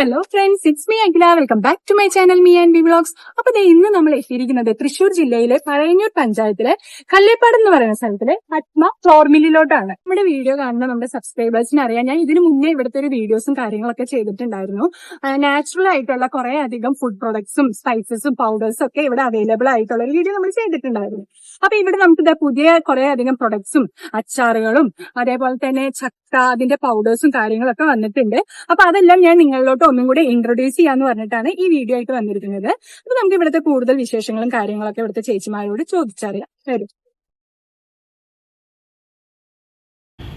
Hello friends it's me Akhila welcome back to my channel me and B vlogs അപ്പൊ ഇന്ന് നമ്മൾ എത്തിയിരിക്കുന്നത് തൃശൂർ ജില്ലയിലെ പറയന്നൂർ പഞ്ചായത്തിലെ കല്ലേപ്പാട് എന്ന് പറയുന്ന സ്ഥലത്തിലെ പത്മ ഫ്ലോർ മില്ലിലോട്ടാണ് നമ്മുടെ വീഡിയോ കാണുന്ന നമ്മുടെ സബ്സ്ക്രൈബേഴ്സിന് അറിയാം ഞാൻ ഇതിനു മുന്നേ ഇവിടുത്തെ ഒരു വീഡിയോസും കാര്യങ്ങളൊക്കെ ചെയ്തിട്ടുണ്ടായിരുന്നു. നാച്ചുറൽ ആയിട്ടുള്ള കുറെ അധികം ഫുഡ് പ്രൊഡക്ട്സും സ്പൈസസും പൗഡേഴ്സും ഒക്കെ ഇവിടെ അവൈലബിൾ ആയിട്ടുള്ള ഒരു വീഡിയോ നമ്മൾ ചെയ്തിട്ടുണ്ടായിരുന്നു. അപ്പൊ ഇവിടെ നമുക്ക് പുതിയ കുറെ അധികം പ്രൊഡക്ട്സും അച്ചാറുകളും അതേപോലെ തന്നെ ചക്ക അതിന്റെ പൗഡേഴ്സും കാര്യങ്ങളൊക്കെ വന്നിട്ടുണ്ട്. അപ്പൊ അതെല്ലാം ഞാൻ നിങ്ങളിലോട്ട് ഒന്നും കൂടി ഇൻട്രൊഡ്യൂസ് ചെയ്യാന്ന് പറഞ്ഞിട്ടാണ് ഈ വീഡിയോ ആയിട്ട് വന്നിരിക്കുന്നത്. അപ്പൊ നമുക്ക് ഇവിടുത്തെ കൂടുതൽ വിശേഷങ്ങളും കാര്യങ്ങളൊക്കെ ഇവിടുത്തെ ചേച്ചിമാരോട് ചോദിച്ചറിയാം. വരും.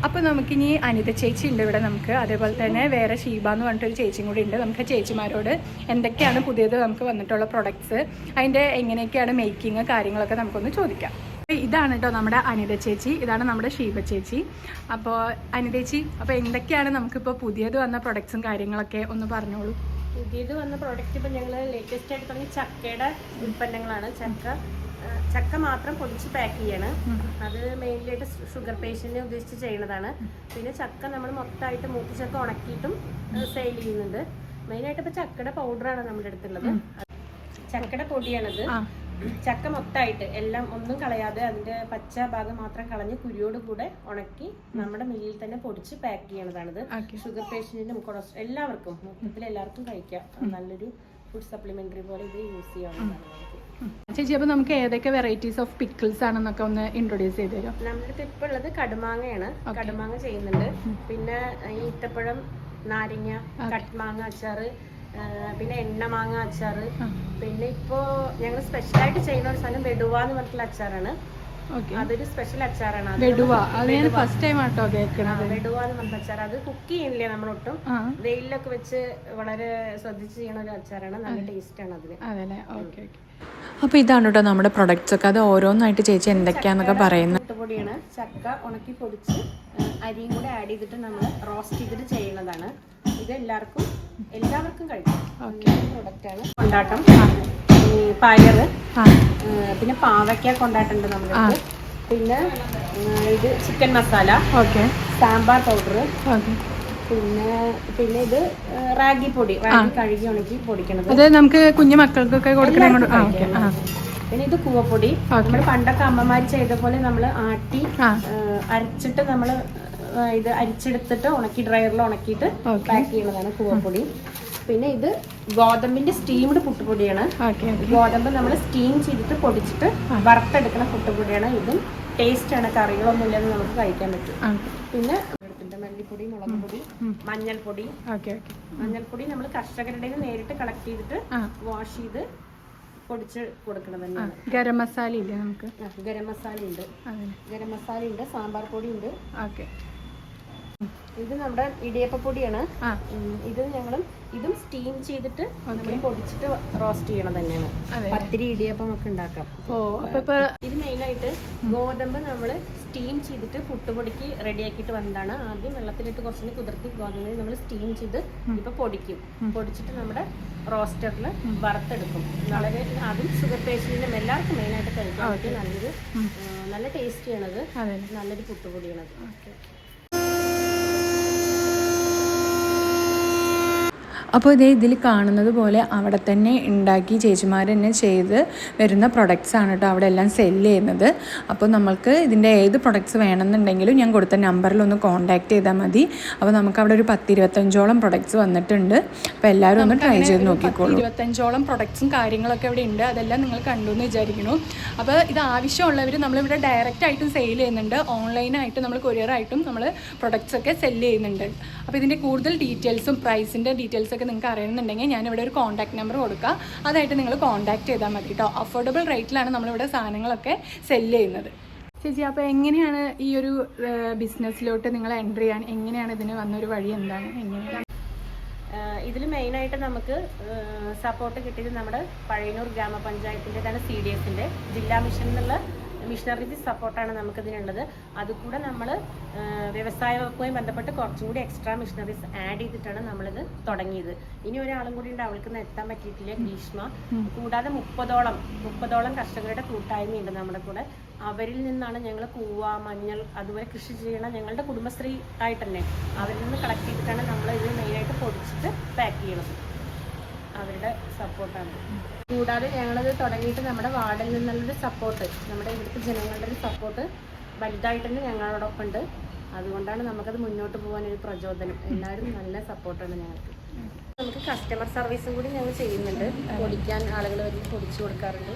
അപ്പൊ നമുക്കിനി അനിത ചേച്ചി ഉണ്ട് ഇവിടെ നമുക്ക്. അതേപോലെ തന്നെ വേറെ ഷീബ എന്ന് പറഞ്ഞിട്ടൊരു ചേച്ചിയും കൂടി ഉണ്ട്. നമുക്ക് ചേച്ചിമാരോട് എന്തൊക്കെയാണ് പുതിയത് നമുക്ക് വന്നിട്ടുള്ള പ്രൊഡക്ട്സ് അതിന്റെ എങ്ങനെയൊക്കെയാണ് മേക്കിങ് കാര്യങ്ങളൊക്കെ നമുക്കൊന്ന് ചോദിക്കാം. ഇതാണ് കേട്ടോ നമ്മുടെ അനിത ചേച്ചി. ഇതാണ് നമ്മുടെ ഷീബ ചേച്ചി. അപ്പോൾ അനിത ചേച്ചി അപ്പോൾ എന്തൊക്കെയാണ് നമുക്കിപ്പോൾ പുതിയത് വന്ന പ്രൊഡക്ട്സും കാര്യങ്ങളൊക്കെ ഒന്ന് പറഞ്ഞോളൂ. പുതിയത് വന്ന പ്രോഡക്റ്റ് ഇപ്പം ഞങ്ങൾ ലേറ്റസ്റ്റ് ആയിട്ട് തുടങ്ങി ചക്കയുടെ ഉൽപ്പന്നങ്ങളാണ്. ചക്ക ചക്ക മാത്രം പൊടിച്ച് പാക്ക് ചെയ്യാണ്. അത് മെയിൻലി ഷുഗർ പേഷ്യന്റിനെ ഉദ്ദേശിച്ച് ചെയ്യുന്നതാണ്. പിന്നെ ചക്ക നമ്മൾ മൊത്തമായിട്ട് മൂത്തി ചക്ക ഉണക്കിയിട്ടും സെയിൽ ചെയ്യുന്നുണ്ട്. മെയിനായിട്ട് ഇപ്പം ചക്കയുടെ പൗഡറാണ് നമ്മുടെ അടുത്തുള്ളത്. ചക്കയുടെ പൊടിയാണത്. ചക്ക മൊത്തമായിട്ട് എല്ലാം ഒന്നും കളയാതെ അതിന്റെ പച്ച ഭാഗം മാത്രം കളഞ്ഞ് കുരിയോട് കൂടെ ഉണക്കി നമ്മുടെ മില്ലിൽ തന്നെ പൊടിച്ച് പാക്ക് ചെയ്യണതാണിത്. ഷുഗർ പേഷ്യന്റിനും കൊളസ്ട്രോൾ എല്ലാവർക്കും മൊത്തത്തിൽ എല്ലാവർക്കും കഴിക്കാം. നല്ലൊരു ഫുഡ് സപ്ലിമെന്ററി പോലെ ഇത് യൂസ് ചെയ്യാവുന്നതാണ് ചേച്ചി അപ്പോൾ നമുക്ക് ഏതൊക്കെ വെറൈറ്റീസ് ഓഫ് പിക്കിൾസ് ആണെന്നൊക്കെ ഒന്ന് ഇൻട്രൊഡ്യൂസ് ചെയ്ത് തരും ഇപ്പോൾ ഉള്ളത് കടുമാങ്ങയാണ്. കടുമാങ്ങ ചെയ്യുന്നുണ്ട്. പിന്നെ ഈ ഈത്തപ്പഴം നാരങ്ങ കട്ട്മാങ്ങ അച്ചാറ് ആ, എണ്ണ മാങ്ങ അച്ചാർ പിന്നെ ഇപ്പോ ഞങ്ങൾ സ്പെഷ്യലായിട്ട് ചെയ്യുന്ന ഒരു സാധനം വെടുവ എന്ന് പറഞ്ഞിട്ടുള്ള അച്ചാറാണ്. അതൊരു സ്പെഷ്യൽ അച്ചാറാണ്. വെടുവ. അത് ഞാൻ ഫസ്റ്റ് ടൈം ആട്ടോ കേൾക്കണത് വെടുവ എന്ന് പറഞ്ഞ അച്ചാർ അത് കുക്ക് ചെയ്യുന്നില്ല നമ്മളൊട്ടും? വെയിലൊക്കെ വെച്ച് വളരെ ശ്രദ്ധിച്ച് ചെയ്യണ ഒരു അച്ചാറാണ്. നല്ല ടേസ്റ്റ് ആണ് അതിന്. അതെ ഓക്കെ അപ്പോൾ ഇതാണ് കേട്ടോ നമ്മുടെ പ്രൊഡക്ട്സ് ഒക്കെ. അത് ഓരോന്നായിട്ട് ചേച്ചി എന്തൊക്കെയാന്നൊക്കെ പറയുന്നത്? പൊടിയാണ്. ചക്ക ഉണക്കി പൊടിച്ച് അരിയും കൂടെ ആഡ് ചെയ്തിട്ട് നമ്മൾ റോസ്റ്റ് ചെയ്തിട്ട് ചെയ്യുന്നതാണ്. ഇത് എല്ലാവർക്കും എല്ലാവർക്കും കഴിക്കാം പ്രൊഡക്റ്റാണ് കൊണ്ടാട്ടം. ആ, പിന്നെ പാവയ്ക്ക കൊണ്ടാട്ടുണ്ട് നമ്മൾക്ക്. പിന്നെ ഇത് chicken masala. Okay. Sambar powder പിന്നെ പിന്നെ ഇത് റാഗി പൊടി. റാഗി കഴുകി ഉണക്കി പൊടിക്കണത്. അത് നമുക്ക് കുഞ്ഞു മക്കൾക്കൊക്കെ കൊടുക്കണേ പിന്നെ ഇത് കൂവപ്പൊടി. നമ്മൾ പണ്ടൊക്കെ അമ്മമാര് ചെയ്ത പോലെ നമ്മൾ ആട്ടി അരച്ചിട്ട് നമ്മൾ ഇത് അരിച്ചെടുത്തിട്ട് ഉണക്കി ഡ്രയറിൽ ഉണക്കിയിട്ട് പാക്ക് ചെയ്യുന്നതാണ് കൂവപ്പൊടി. പിന്നെ ഇത് ഗോതമ്പിന്റെ സ്റ്റീംഡ് പുട്ടുപൊടിയാണ്. ഗോതമ്പ് നമ്മൾ സ്റ്റീം ചെയ്തിട്ട് പൊടിച്ചിട്ട് വറുത്തെടുക്കുന്ന പുട്ടുപൊടിയാണ്. ഇതും ടേസ്റ്റ് ആണ്. കറികളൊന്നും ഇല്ലാതെ നമുക്ക് കഴിക്കാൻ പറ്റും. പിന്നെ മല്ലിപ്പൊടി മുളക് പൊടി മഞ്ഞൾപ്പൊടി. മഞ്ഞൾപ്പൊടി നമ്മൾ കർഷകരുടെ നേരിട്ട് കളക്ട് ചെയ്തിട്ട് വാഷ് ചെയ്ത് പൊടിച്ച് കൊടുക്കണം തന്നെയാണ്. ഗരം മസാല ഇല്ലേ നമുക്ക് ഗരം മസാല ഉണ്ട് ഗരം മസാല ഉണ്ട് സാമ്പാർ പൊടി ഉണ്ട് ഓക്കെ ഇത് നമ്മുടെ ഇടിയപ്പൊടിയാണ് ഇത് ഞങ്ങൾ ഇതും സ്റ്റീം ചെയ്തിട്ട് നമ്മൾ പൊടിച്ചിട്ട് റോസ്റ്റ് ചെയ്യണം തന്നെയാണ്. പത്തിരി ഇടിയപ്പം ഒക്കെ ഉണ്ടാക്കാം ഇത് മെയിനായിട്ട് ഗോതമ്പ് നമ്മൾ സ്റ്റീം ചെയ്തിട്ട് പുട്ടുപൊടിക്ക് റെഡിയാക്കിയിട്ട് വന്നതാണ്. ആദ്യം വെള്ളത്തിലിട്ട് കുറച്ച് കുതിർത്തി ഗോതമ്പ് നമ്മൾ സ്റ്റീം ചെയ്ത് ഇപ്പൊ പൊടിക്കും. പൊടിച്ചിട്ട് നമ്മുടെ റോസ്റ്ററിൽ വറുത്തെടുക്കും. വളരെ അതും ഷുഗർ പേഷ്യന്റിനും എല്ലാവർക്കും മെയിനായിട്ട് കഴിക്കാൻ പറ്റിയ നല്ലൊരു നല്ല ടേസ്റ്റിയാണത് നല്ലൊരു പുട്ടുപൊടിയാണത്. അപ്പോൾ ഇതേ ഇതിൽ കാണുന്നത് പോലെ അവിടെ തന്നെ ഉണ്ടാക്കി ചേച്ചിമാർ തന്നെ ചെയ്ത് വരുന്ന പ്രൊഡക്ട്സ് ആണ് കേട്ടോ അവിടെ എല്ലാം സെല്ല് ചെയ്യുന്നത്. അപ്പോൾ നമ്മൾക്ക് ഇതിന്റെ ഏത് പ്രൊഡക്ട്സ് വേണമെന്നുണ്ടെങ്കിലും ഞാൻ കൊടുത്ത നമ്പറിൽ ഒന്ന് കോൺടാക്ട് ചെയ്താൽ മതി. അപ്പോൾ നമുക്ക് അവിടെ ഒരു പത്ത് ഇരുപത്തഞ്ചോളം പ്രൊഡക്ട്സ് വന്നിട്ടുണ്ട്. അപ്പോൾ എല്ലാവരും ഒന്ന് ട്രൈ ചെയ്ത് നോക്കിക്കോളൂ. ഇരുപത്തഞ്ചോളം പ്രൊഡക്ട്സും കാര്യങ്ങളൊക്കെ ഇവിടെ ഉണ്ട്. അതെല്ലാം നിങ്ങൾ കണ്ടു എന്ന് വിചാരിക്കുന്നു. അപ്പോൾ ഇത് ആവശ്യമുള്ളവർ നമ്മളിവിടെ ഡയറക്റ്റ് ആയിട്ടും സെയിൽ ചെയ്യുന്നുണ്ട്. ഓൺലൈനായിട്ട് നമ്മൾ കൊറിയറായിട്ടും നമ്മൾ പ്രൊഡക്ട്സ് ഒക്കെ സെല്ല് ചെയ്യുന്നുണ്ട്. അപ്പോൾ ഇതിന്റെ കൂടുതൽ ഡീറ്റെയിൽസും പ്രൈസിന്റെ ഡീറ്റെയിൽസ് ഒക്കെ നിങ്ങൾക്ക് അറിയണമെന്നുണ്ടെങ്കിൽ ഞാനിവിടെ ഒരു കോൺടാക്ട് നമ്പർ കൊടുക്കാം. അതായിട്ട് നിങ്ങൾ കോൺടാക്ട് ചെയ്താൽ മതി കേട്ടോ. അഫോർഡബിൾ റേറ്റിലാണ് നമ്മളിവിടെ സാധനങ്ങളൊക്കെ സെല്ല് ചെയ്യുന്നത്. ചേച്ചി അപ്പോൾ എങ്ങനെയാണ് ഈ ഒരു ബിസിനസ്സിലോട്ട് നിങ്ങൾ എന്റർ ചെയ്യാൻ? എങ്ങനെയാണ് ഇതിന് വന്നൊരു വഴി എന്താണ്? എങ്ങനെയാണ്? ഇതിൽ മെയിനായിട്ട് നമുക്ക് സപ്പോർട്ട് കിട്ടിയത് നമ്മുടെ പഴയന്നൂർ തന്നെ സി ഡി എസിന്റെ ജില്ലാ മിഷൻ എന്നുള്ള മിഷണറി സപ്പോർട്ടാണ് നമുക്കിതിനുള്ളത്. അതുകൂടെ നമ്മൾ വ്യവസായ വകുപ്പുമായി ബന്ധപ്പെട്ട് കുറച്ചും കൂടി എക്സ്ട്രാ മിഷണറീസ് ആഡ് ചെയ്തിട്ടാണ് നമ്മളിത് തുടങ്ങിയത്. ഇനി ഒരാളും കൂടി ഉണ്ട് അവൾക്ക് എത്താൻ പറ്റിയിട്ടില്ല ഗ്രീഷ്മ. കൂടാതെ മുപ്പതോളം മുപ്പതോളം കർഷകരുടെ കൂട്ടായ്മയുണ്ട് നമ്മുടെ കൂടെ. അവരിൽ നിന്നാണ് ഞങ്ങൾ കൂവ മഞ്ഞൾ അതുപോലെ കൃഷി ചെയ്യണ ഞങ്ങളുടെ കുടുംബശ്രീ ആയിട്ട് തന്നെ അവരിൽ നിന്ന് കളക്ട് ചെയ്തിട്ടാണ് നമ്മൾ ഇത് മെയിനായിട്ട് പൊടിച്ചിട്ട് പാക്ക് ചെയ്യണത്. അവരുടെ സപ്പോർട്ടാണ്. കൂടാതെ ഞങ്ങളത് തുടങ്ങിയിട്ട് നമ്മുടെ വാർഡിൽ നിന്നുള്ളൊരു സപ്പോർട്ട് നമ്മുടെ ഇവിടുത്തെ ജനങ്ങളുടെ ഒരു സപ്പോർട്ട് വലുതായിട്ട് തന്നെ ഞങ്ങളോടൊപ്പം ഉണ്ട്. അതുകൊണ്ടാണ് നമുക്കത് മുന്നോട്ട് പോകാൻ ഒരു പ്രചോദനം. എല്ലാവരും നല്ല സപ്പോർട്ടാണ് ഞങ്ങൾക്ക്. നമുക്ക് കസ്റ്റമർ സർവീസും കൂടി ഞങ്ങൾ ചെയ്യുന്നുണ്ട്. പൊടിക്കാൻ ആളുകൾ വരും പൊടിച്ചു കൊടുക്കാറുണ്ട്.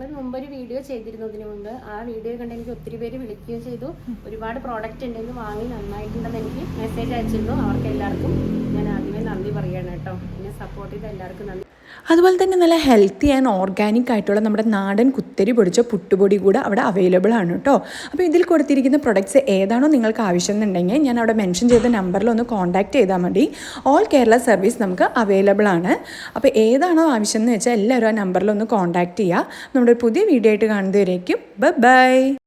മുമ്പ് ഒരു വീഡിയോ ചെയ്തിരുന്നതിന് മുമ്പ് ആ വീഡിയോ കണ്ട് എനിക്ക് ഒത്തിരി പേര് വിളിക്കുകയും ചെയ്തു. ഒരുപാട് പ്രോഡക്റ്റ് ഉണ്ടെന്ന് വാങ്ങി നന്നായിട്ടുണ്ടെന്ന് എനിക്ക് മെസ്സേജ് അയച്ചിരുന്നു. അവർക്ക് എല്ലാവർക്കും ഞാൻ ആദ്യമേ നന്ദി പറയുകയാണ് കേട്ടോ. എന്നെ സപ്പോർട്ട് ചെയ്ത എല്ലാവർക്കും നന്ദി. അതുപോലെ തന്നെ നല്ല ഹെൽത്തി ആൻഡ് ഓർഗാനിക് ആയിട്ടുള്ള നമ്മുടെ നാടൻ കുത്തരി പൊടിച്ച പുട്ടുപൊടി കൂടെ അവിടെ അവൈലബിൾ ആണ് കേട്ടോ അപ്പോൾ ഇതിൽ കൊടുത്തിരിക്കുന്ന പ്രൊഡക്ട്സ് ഏതാണോ നിങ്ങൾക്ക് ആവശ്യം എന്നുണ്ടെങ്കിൽ ഞാൻ അവിടെ മെൻഷൻ ചെയ്ത നമ്പറിൽ ഒന്ന് കോൺടാക്ട് ചെയ്താൽ മതി. ഓൾ കേരള സർവീസ് നമുക്ക് അവൈലബിൾ ആണ്. അപ്പോൾ ഏതാണോ ആവശ്യം എന്ന് വെച്ചാൽ എല്ലാവരും ആ നമ്പറിൽ ഒന്ന് കോൺടാക്ട് ചെയ്യുക. നമ്മുടെ പുതിയ വീഡിയോ ആയിട്ട് കാണുന്നതുവരേക്കും ബൈ